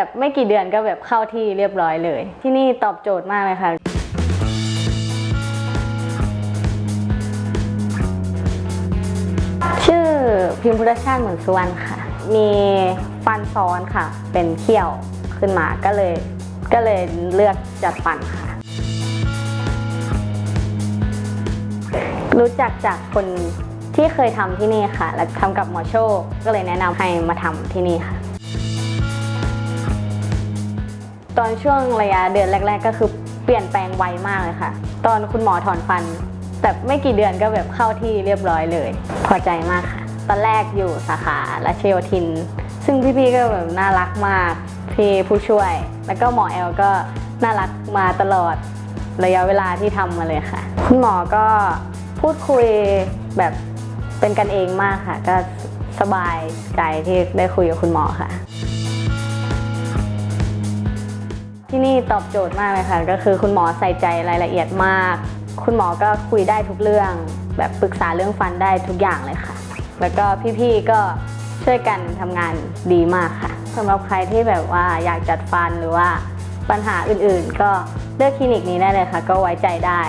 แบบไม่กี่เดือนก็แบบเข้าที่เรียบร้อยเลย ที่นี่ตอบโจทย์มากเลยค่ะชื่อพิมพ์พุทธชาติเหมือนสุวรรณค่ะ มีฟันซ้อนค่ะ เป็นเขี้ยวขึ้นมาก็เลย ก็เลยเลือกจัดฟันค่ะ รู้จักจากคนที่เคยทำที่นี่ค่ะ และทำกับหมอโชคก็เลยแนะนำให้มาทำที่นี่ค่ะ ตอนช่วงระยะเดือนแรก ๆ ก็คือเปลี่ยนแปลงไวมากเลยค่ะ ตอนคุณหมอถอนฟัน แต่ไม่กี่เดือนก็แบบเข้าที่เรียบร้อยเลย พอใจมากค่ะ ตอนแรกอยู่สาขาราชโยธิน ซึ่งพี่ๆก็แบบน่ารักมาก พี่ผู้ช่วย แล้วก็หมอแอลก็น่ารักมาตลอดระยะเวลาที่ทำมาเลยค่ะ คุณหมอก็พูดคุยแบบเป็นกันเองมากค่ะ ก็สบายใจที่ได้คุยกับคุณหมอค่ะ ที่นี่ตอบโจทย์มากเลยค่ะ ก็คือคุณหมอใส่ใจรายละเอียดมาก คุณหมอก็คุยได้ทุกเรื่อง แบบปรึกษาเรื่องฟันได้ทุกอย่างเลยค่ะ แล้วก็พี่ๆก็ช่วยกันทำงานดีมากค่ะสำหรับใครที่แบบว่าอยากจัดฟันหรือว่าปัญหาอื่นๆ ก็เลือกคลินิกนี้ได้เลยค่ะ ก็ไว้ใจได้